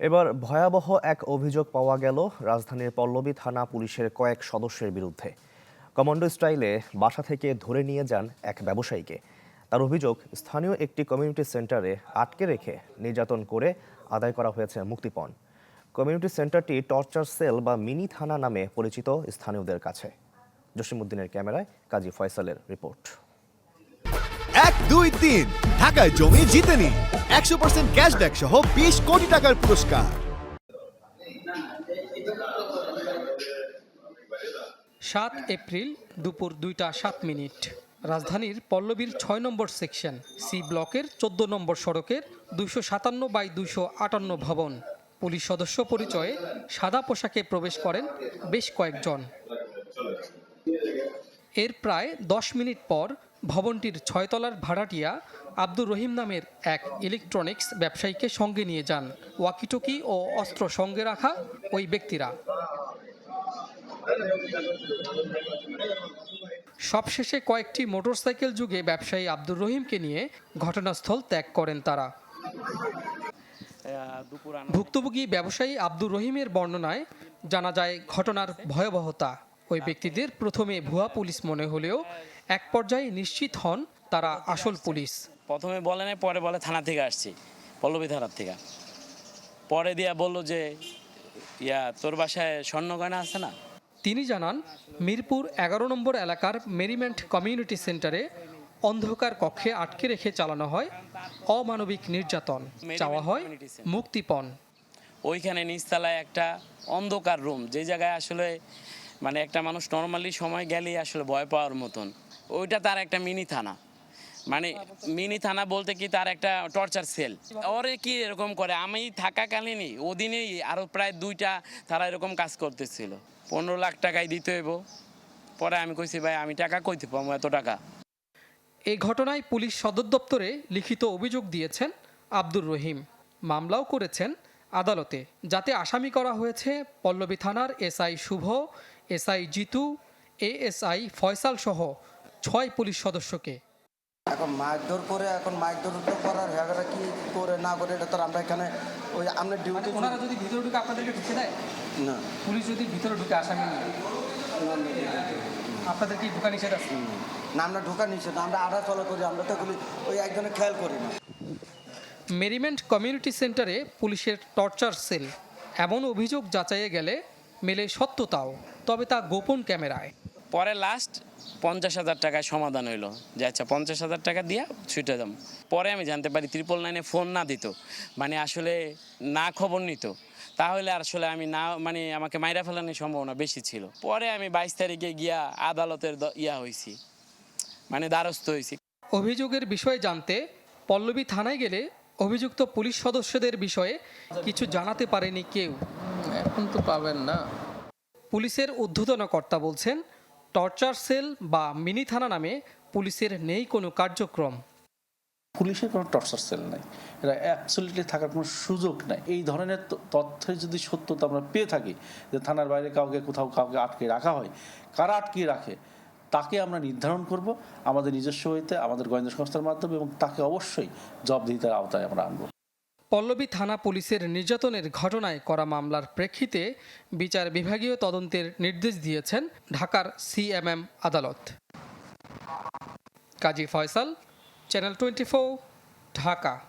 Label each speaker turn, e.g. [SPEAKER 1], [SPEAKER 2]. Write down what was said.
[SPEAKER 1] এবার ভয়াবহ এক অভিযোগ পাওয়া গেল রাজধানীর পল্লবী থানা পুলিশের কয়েক সদস্যের বিরুদ্ধে। কমান্ডো স্টাইলে বাসা থেকে ধরে নিয়ে যান এক ব্যবসায়ীকে। তার অভিযোগ, স্থানীয় একটি কমিউনিটি সেন্টারে আটকে রেখে নির্যাতন করে আদায় করা হয়েছে মুক্তিপণ। কমিউনিটি সেন্টারটি টর্চার সেল বা মিনি থানা নামে পরিচিত স্থানীয়দের কাছে। জসিমুদ্দিনের ক্যামেরায় কাজী ফয়সালের রিপোর্ট।
[SPEAKER 2] এক, দুই, তিন। ঢাকায় জমি জিতে নিন একশো পার্সেন্ট ক্যাশব্যাক সহ বিশ কোটি টাকার পুরস্কার।
[SPEAKER 3] সাত এপ্রিল দুপুর দুইটা সাত মিনিট। রাজধানীর পল্লবীর ছয় নম্বর সেকশন, সি ব্লকের চোদ্দ নম্বর সড়কের দুশো সাতান্ন বাই দুইশো আটান্ন ভবন। পুলিশ সদস্য পরিচয়ে সাদা পোশাকে প্রবেশ করেন বেশ কয়েকজন। এর প্রায় দশ মিনিট পর ভবনটির ছয়তলার ভাড়াটিয়া আব্দুর রহিম নামের এক ইলেকট্রনিক্স ব্যবসায়ীকে সঙ্গে নিয়ে যান। ওয়াকিটকি ও অস্ত্র সঙ্গে রাখা ওই ব্যক্তিরা। সবশেষে কয়েকটি মোটরসাইকেল যুগে ব্যবসায়ী আব্দুর রহিমকে নিয়ে ঘটনাস্থল ত্যাগ করেন তারা। ভুক্তভোগী ব্যবসায়ী আব্দুর রহিমের বর্ণনায় জানা যায়, ঘটনার ভয়াবহতা। ওই ব্যক্তিদের প্রথমে ভুয়া পুলিশ মনে হলেও এক পর্যায়ে নিশ্চিত হন তারা আসল পুলিশ।
[SPEAKER 4] প্রথমে বলে নাই পরে বলে থানা থেকে আসছি পল্লবী থানার থেকে। পরে দিয়া বলল যে ইয়া তোর বাসায় স্বর্ণ গয়না আছে না?
[SPEAKER 3] তিনি জানান মিরপুর এগারো নম্বর এলাকার মেরিমেন্ট কমিউনিটি সেন্টারে অন্ধকার কক্ষে আটকে রেখে চালানো হয় অমানবিক নির্যাতন। চাওয়া হয় মুক্তিপণ।
[SPEAKER 4] ওইখানে নিচতলায় একটা অন্ধকার রুম যে জায়গায় আসলে মানে একটা মানুষ নর্মালি সময় গেলেই আসলে ভয় পাওয়ার মতন। ওইটা তার একটা মিনি থানা। মানে মিনি থানা বলতে কি তার একটা টর্চার সেল ওরে কি এরকম করে? আমি থাকাকালীনই, ওদিনেই আরও প্রায় দুইটা তারা এরকম কাজ করতেছিল। পনেরো লাখ টাকায় দিতে হইব। পরে আমি কইছি, ভাই, আমি টাকা কইতে পাবো এত টাকা।
[SPEAKER 3] এই ঘটনায় পুলিশ সদর দপ্তরে লিখিত অভিযোগ দিয়েছেন আব্দুর রহিম। মামলাও করেছেন আদালতে, যাতে আসামি করা হয়েছে পল্লবী থানার SI Shubho SI Jitu ASI Faisal সহ ছয় পুলিশ সদস্যকে।
[SPEAKER 5] এখন মারধর করে এখন মারধর করার হ্যাঁ কি করে না করে এটা তো আমরা এখানে ওই আমরা ডিউটি
[SPEAKER 3] ওনারা যদি ভিতরে ঢুকে আপনাদেরকে ঢুকে দেয়?
[SPEAKER 5] না।
[SPEAKER 3] পুলিশ যদি ভিতরে ঢুকে আসামি আপনাদের কি ঢুকা নিষেধ আছে?
[SPEAKER 5] না আমরা ঢোকা নিচ্ছে না আমরা আড়া চলা করি আমরা তো ওই একজনের খেয়াল করি না।
[SPEAKER 3] মেরিমেন্ট কমিউনিটি সেন্টারে পুলিশের টর্চার সেল। এমন অভিযোগ যাচাইয়ে গেলে মেলে সত্যতাও। তবে তা গোপন ক্যামেরায়।
[SPEAKER 4] পরে লাস্ট পঞ্চাশ হাজার টাকায় সমাধান হইল। যে আচ্ছা পঞ্চাশ হাজার টাকা দিয়া ছুটে যাম। পরে আমি জানতে পারি ত্রিপল নাইনে ফোন না দিত। মানে আসলে না খবর নিত। তাহলে আসলে আমি না মানে আমাকে মাইরা ফেলানোর সম্ভাবনা বেশি ছিল। পরে আমি বাইশ তারিখে গিয়া আদালতের দ- ইয়া হয়েছি মানে দ্বারস্থ হয়েছি
[SPEAKER 3] অভিযোগের বিষয়ে জানতে পল্লবী থানায় গেলে অভিযুক্ত পুলিশ সদস্যদের বিষয়ে কিছু জানাতে পারেনি কেউ।
[SPEAKER 6] এখন তো পাবেন না।
[SPEAKER 3] পুলিশের ঊর্ধ্বতন কর্তা বলছেন, টর্চার সেল বা মিনি থানা নামে পুলিশের নেই কোনো কার্যক্রম।
[SPEAKER 6] পুলিশের কোনো টর্চার সেল নাই। এরা অ্যাবসলিটলি থাকার কোনো সুযোগ নাই। এই ধরনের তথ্যের যদি সত্যতা আমরা পেয়ে থাকি, যে থানার বাইরে কাউকে কোথাও কাউকে আটকে রাখা হয়, কারা আটকে রাখে, তাকে আমরা নির্ধারণ করব আমাদের নিজস্ব হইতে, আমাদের গোয়েন্দা সংস্থার মাধ্যমে, এবং তাকে অবশ্যই জবাবদিহিতার আওতায় আমরা আনব।
[SPEAKER 3] পল্লবী থানা পুলিশের নির্যাতনের ঘটনায় করা মামলার প্রেক্ষিতে বিচার বিভাগীয় তদন্তের নির্দেশ দিয়েছেন ঢাকার সিএমএম আদালত। Kazi Faisal, channel twenty Dhaka.